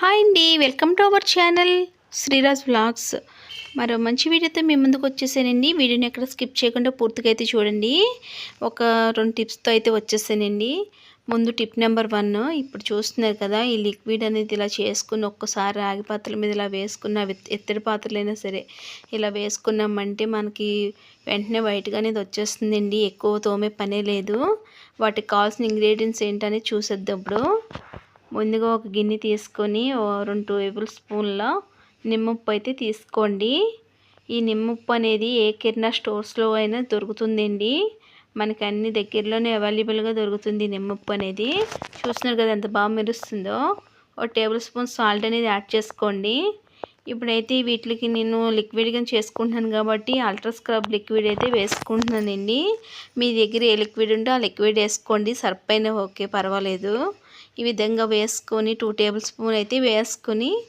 Hi అండి welcome to our channel Sriraj vlogs. మరో మంచి వీడియోతో మీ ముందుకు వచ్చేసానండి. వీడియోని ఎక్కడ స్కిప్ చేయకుండా పూర్తిగా అయితే చూడండి. ఒక రెండు టిప్స్తో అయితే వచ్చేసానండి. ముందు టిప్ నెంబర్ వన్ ఇప్పుడు చూస్తున్నారు కదా ఈ లిక్విడ్ అనేది ఇలా చేసుకుని ఒక్కసారి రాగి పాత్రల మీద ఇలా వేసుకున్న ఎత్తడి పాత్రలైనా సరే ఇలా వేసుకున్నామంటే మనకి వెంటనే వైట్గా అనేది వచ్చేస్తుందండి. ఎక్కువ తోమే పనే లేదు. వాటికి కావాల్సిన ఇంగ్రీడియంట్స్ ఏంటనేది చూసేద్దాం ఇప్పుడు. ముందుగా ఒక గిన్నె తీసుకొని ఓ రెండు టేబుల్ స్పూన్ల నిమ్మప్పు అయితే తీసుకోండి. ఈ నిమ్మప్పు అనేది ఏ కిరణా స్టోర్స్లో అయినా దొరుకుతుందండి. మనకి అన్ని దగ్గరలోనే అవైలబుల్గా దొరుకుతుంది నిమ్మప్పు అనేది. చూస్తున్నారు కదా ఎంత బాగా మెరుస్తుందో. ఒక టేబుల్ స్పూన్ సాల్ట్ అనేది యాడ్ చేసుకోండి. ఇప్పుడైతే వీటికి నేను లిక్విడ్గా చేసుకుంటున్నాను కాబట్టి అల్ట్రా స్క్రబ్ లిక్విడ్ అయితే వేసుకుంటున్నానండి మీ దగ్గర ఏ లిక్విడ్ ఉంటే ఆ లిక్విడ్ వేసుకోండి. సర్ప్ అయినా ఓకే పర్వాలేదు. ఈ విధంగా వేసుకొని టూ టేబుల్ స్పూన్ అయితే వేసుకొని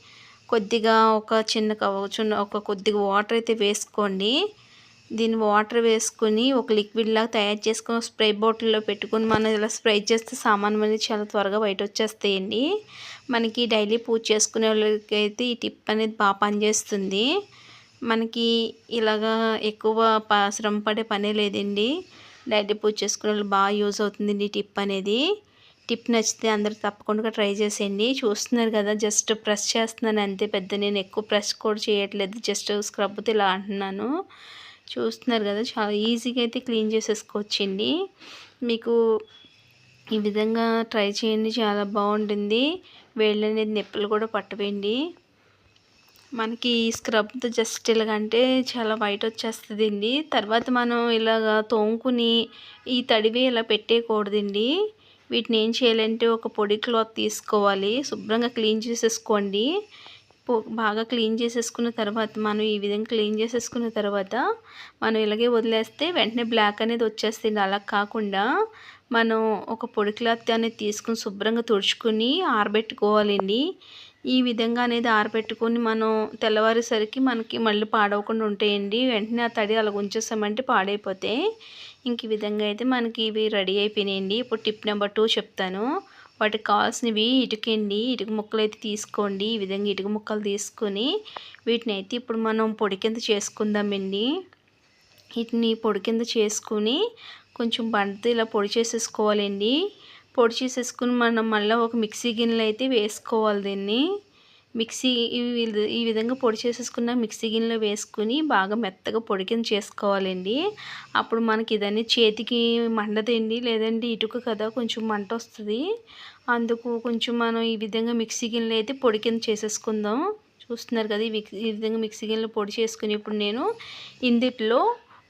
కొద్దిగా ఒక చిన్న కవ- చిన్న ఒక కొద్దిగా వాటర్ అయితే వేసుకోండి. దీన్ని వాటర్ వేసుకొని ఒక లిక్విడ్ లాగా తయారు చేసుకొని స్ప్రే బాటిల్లో పెట్టుకొని మనం ఇలా స్ప్రే చేస్తే సామాన్ అనేది చాలా త్వరగా బయట వచ్చేస్తాయండి మనకి డైలీ పూజ చేసుకునే వాళ్ళకి అయితే ఈ టిప్ అనేది బాగా పనిచేస్తుంది. మనకి ఇలాగా ఎక్కువ ప శ్రమ పడే పనే లేదండి. డైలీ పూజ చేసుకునే వాళ్ళు బాగా యూజ్ అవుతుందండి ఈ టిప్ అనేది. టిప్ నచ్చితే అందరూ తప్పకుండా ట్రై చేసేయండి. చూస్తున్నారు కదా జస్ట్ ప్రెస్ చేస్తున్నాను అంతే పెద్ద నేను ఎక్కువ ప్రెస్ కూడా చేయట్లేదు. జస్ట్ స్క్రబ్తో ఇలా అంటున్నాను. చూస్తున్నారు కదా చాలా ఈజీగా అయితే క్లీన్ చేసేసుకోవచ్చండి. మీకు ఈ విధంగా ట్రై చేయండి చాలా బాగుంటుంది. వేళ్ళు అనేది నొప్పులు కూడా పట్టవేయండి మనకి స్క్రబ్తో జస్ట్ ఇలాగంటే చాలా వైట్ వచ్చేస్తుందండి. తర్వాత మనం ఇలాగ తోముకుని ఈ తడివి ఇలా పెట్టేయకూడదండి. వీటిని ఏం చేయాలంటే ఒక పొడి క్లాత్ తీసుకోవాలి శుభ్రంగా క్లీన్ చేసేసుకోండి. బాగా క్లీన్ చేసేసుకున్న తర్వాత మనం ఈ విధంగా క్లీన్ చేసేసుకున్న తర్వాత మనం ఇలాగే వదిలేస్తే వెంటనే బ్లాక్ అనేది వచ్చేస్తుంది. అలా కాకుండా మనం ఒక పొడి క్లాత్ అనేది తీసుకుని శుభ్రంగా తుడుచుకుని ఆరబెట్టుకోవాలండి. ఈ విధంగా అనేది ఆరబెట్టుకొని మనం తెల్లవారేసరికి మనకి మళ్ళీ పాడవకుండా ఉంటాయండి. వెంటనే ఆ తడి అలా ఉంచేసామంటే పాడైపోతే ఇంక ఈ విధంగా అయితే మనకి ఇవి రెడీ అయిపోయినాయండి. ఇప్పుడు టిప్ నెంబర్ టూ చెప్తాను. వాటికి కావాల్సినవి ఇటుకండి ఇటుక ముక్కలు అయితే తీసుకోండి ఈ విధంగా ఇటుక ముక్కలు తీసుకొని వీటిని అయితే ఇప్పుడు మనం పొడి కింద చేసుకుందామండి. వీటిని పొడి కింద చేసుకుని కొంచెం బండతో ఇలా పొడి చేసేసుకోవాలండి. పొడి చేసేసుకుని మనం మళ్ళీ ఒక మిక్సీ గిన్నెలు అయితే వేసుకోవాలి దీన్ని. మిక్సీ ఈ విధంగా పొడి చేసేసుకున్న మిక్సీ గిన్నెలో వేసుకుని బాగా మెత్తగా పొడి కింద చేసుకోవాలండి. అప్పుడు మనకి ఇదన్నీ చేతికి మండదండి లేదంటే ఇటుక కదా కొంచెం మంట వస్తుంది. అందుకు కొంచెం మనం ఈ విధంగా మిక్సీ గిన్నెలో అయితే పొడి కింద చేసేసుకుందాం. చూస్తున్నారు కదా ఈ విధంగా మిక్సీ గిన్నెలో పొడి చేసుకుని ఇప్పుడు నేను ఇందిట్లో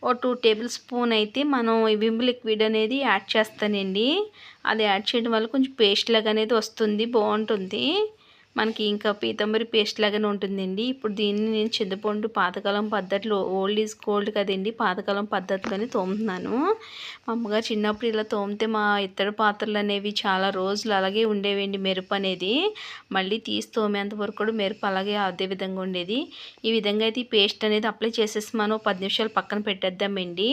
ఓ టూ టేబుల్ స్పూన్ అయితే మనం విమ్ లిక్విడ్ అనేది యాడ్ చేస్తానండి. అది యాడ్ చేయడం వల్ల కొంచెం పేస్ట్ లాగా అనేది వస్తుంది బాగుంటుంది. మనకి ఇంకా పీతంబరి పేస్ట్ లాగానే ఉంటుందండి. ఇప్పుడు దీన్ని నేను చింతపండు పాతకాలం పద్ధతిలో ఓల్డ్ ఈజ్ గోల్డ్ కదండి పాతకాలం పద్ధతిలోనే తోముతున్నాను. మా అమ్మగారు చిన్నప్పుడు ఇలా తోమితే మా ఇత్తడి పాత్రలు అనేవి చాలా రోజులు అలాగే ఉండేవండి మెరుపు అనేది. మళ్ళీ తీసి తోమేంత వరకు కూడా మెరుపు అలాగే అదే విధంగా ఉండేది. ఈ విధంగా అయితే ఈ పేస్ట్ అనేది అప్లై చేసేసి మనం పది నిమిషాలు పక్కన పెట్టేద్దామండి.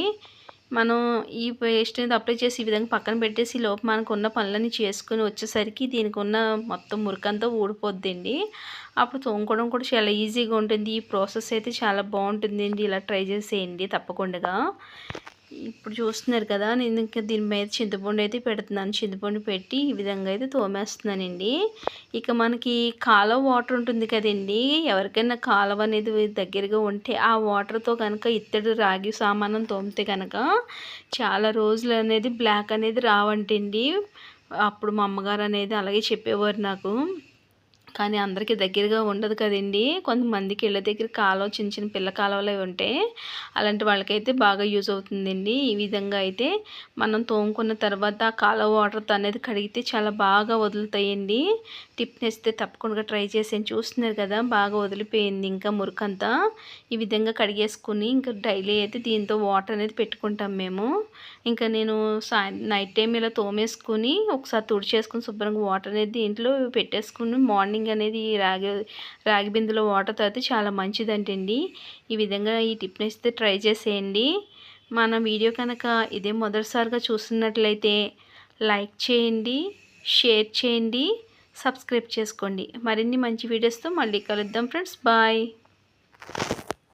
మనం ఈ పేస్ట్ అనేది అప్లై చేసి ఈ విధంగా పక్కన పెట్టేసి లోపు మనకు ఉన్న పనులన్నీ చేసుకుని వచ్చేసరికి దీనికి ఉన్న మొత్తం మురికంతా ఊడిపోద్దండి. అప్పుడు తోముకోవడం కూడా చాలా ఈజీగా ఉంటుంది. ఈ ప్రాసెస్ అయితే చాలా బాగుంటుందండి. ఇలా ట్రై చేసేయండి తప్పకుండా. ఇప్పుడు చూస్తున్నారు కదా నేను ఇంకా దీని మీద చింతపండు అయితే పెడుతున్నాను. చింతపండు పెట్టి ఈ విధంగా అయితే తోమేస్తున్నానండి. ఇక మనకి కాలువ వాటర్ ఉంటుంది కదండి ఎవరికైనా కాలువ అనేది దగ్గరగా ఉంటే ఆ వాటర్తో కనుక ఇత్తడి రాగి సామానం తోమితే కనుక చాలా రోజులు అనేది బ్లాక్ అనేది రావంటండి. అప్పుడు మా అమ్మగారు అనేది అలాగే చెప్పేవారు నాకు. కానీ అందరికీ దగ్గరగా ఉండదు కదండి. కొంతమందికి ఇళ్ళ దగ్గర కాలువ చిన్న చిన్న పిల్ల కాలువలు అవి ఉంటాయి అలాంటి వాళ్ళకైతే బాగా యూజ్ అవుతుందండి. ఈ విధంగా అయితే మనం తోముకున్న తర్వాత కాలువ వాటర్తో అనేది కడిగితే చాలా బాగా వదులుతాయండి. టిప్ నేస్తే తప్పకుండా ట్రై చేసి చూస్తున్నారు కదా బాగా వదిలిపోయింది ఇంకా మురికంతా. ఈ విధంగా కడిగేసుకుని ఇంకా డైలీ అయితే దీంతో వాటర్ అనేది పెట్టుకుంటాం మేము. ఇంకా నేను సాయం నైట్ టైం ఇలా తోమేసుకుని ఒకసారి తుడిచేసుకుని శుభ్రంగా వాటర్ అనేది దీంట్లో పెట్టేసుకుని మార్నింగ్ అనేది ఈ రాగి రాగి బిందులో వాటర్ తాగితే చాలా మంచిదంటండి. ఈ విధంగా ఈ టిప్ని ఇస్తే ట్రై చేసేయండి. మన వీడియో కనుక ఇదే మొదటిసారిగా చూస్తున్నట్లయితే లైక్ చేయండి షేర్ చేయండి సబ్స్క్రైబ్ చేసుకోండి. మరిన్ని మంచి వీడియోస్తో మళ్ళీ కలుద్దాం ఫ్రెండ్స్. బాయ్.